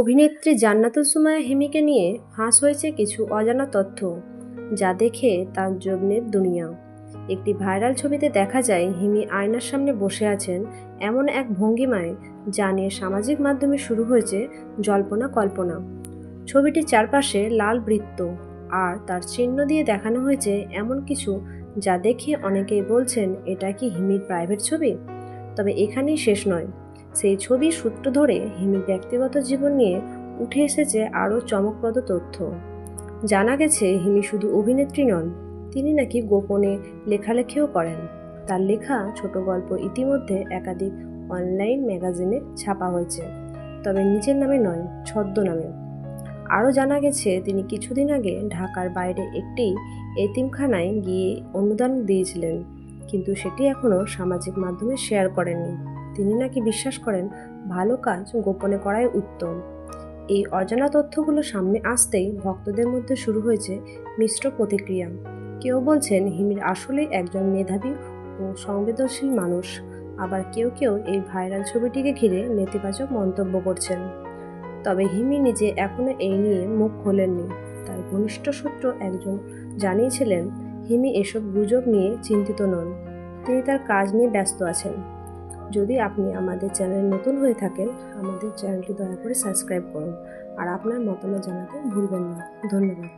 অভিনেত্রী জান্নাতুল সুমাইয়া হিমিকে নিয়ে ফাঁস হয়েছে কিছু অজানা তথ্য যা দেখে তার জগ্নের দুনিয়া। একটি ভাইরাল ছবিতে দেখা যায়, হিমি আয়নার সামনে বসে আছেন এমন এক ভঙ্গিমায় যা নিয়ে সামাজিক মাধ্যমে শুরু হয়েছে জল্পনা কল্পনা। ছবিটির চারপাশে লাল বৃত্ত আর তার চিহ্ন দিয়ে দেখানো হয়েছে এমন কিছু যা দেখে অনেকেই বলছেন, এটা কি হিমির প্রাইভেট ছবি? তবে এখানেই শেষ নয়। সেই ছবির সূত্র ধরে হিমির ব্যক্তিগত জীবন নিয়ে উঠে এসেছে আরও চমকপ্রদ তথ্য। জানা গেছে, হিমি শুধু অভিনেত্রী নন, তিনি নাকি গোপনে লেখালেখিও করেন। তার লেখা ছোট গল্প ইতিমধ্যে একাধিক অনলাইন ম্যাগাজিনে ছাপা হয়েছে, তবে নিজের নামে নয় ছদ্মনামে আরও জানা গেছে, তিনি কিছুদিন আগে ঢাকার বাইরে একটি এতিমখানায় গিয়ে অনুদান দিয়েছিলেন, কিন্তু সেটি এখনও সামাজিক মাধ্যমে শেয়ার করেননি। তিনি নাকি বিশ্বাস করেন ভালো কাজ গোপনে করাই উত্তম। এই অজানা তথ্যগুলো সামনে আসতেই ভক্তদের মধ্যে শুরু হয়েছে মিশ্র প্রতিক্রিয়া। কেউ বলছেন হিমির আসলেই একজন মেধাবী ও সংবেদনশীল মানুষ। আবার কেউ কেউ এই ভাইরাল ছবিটিকে ঘিরে নেতিবাচক মন্তব্য করছেন। তবে হিমি নিজে এখনও এই নিয়ে মুখ খোলেননি। তার ঘনিষ্ঠ সূত্র একজন জানিয়েছিলেন, হিমি এসব গুজব নিয়ে চিন্তিত নন। তিনি তার কাজ নিয়ে ব্যস্ত আছেন। যদি আপনি আমাদের চ্যানেল নতুন হয়ে থাকেন, আমাদের চ্যানেলটি দয়া করে সাবস্ক্রাইব করুন। আর আপনার মতামত জানাতে ভুলবেন না। ধন্যবাদ।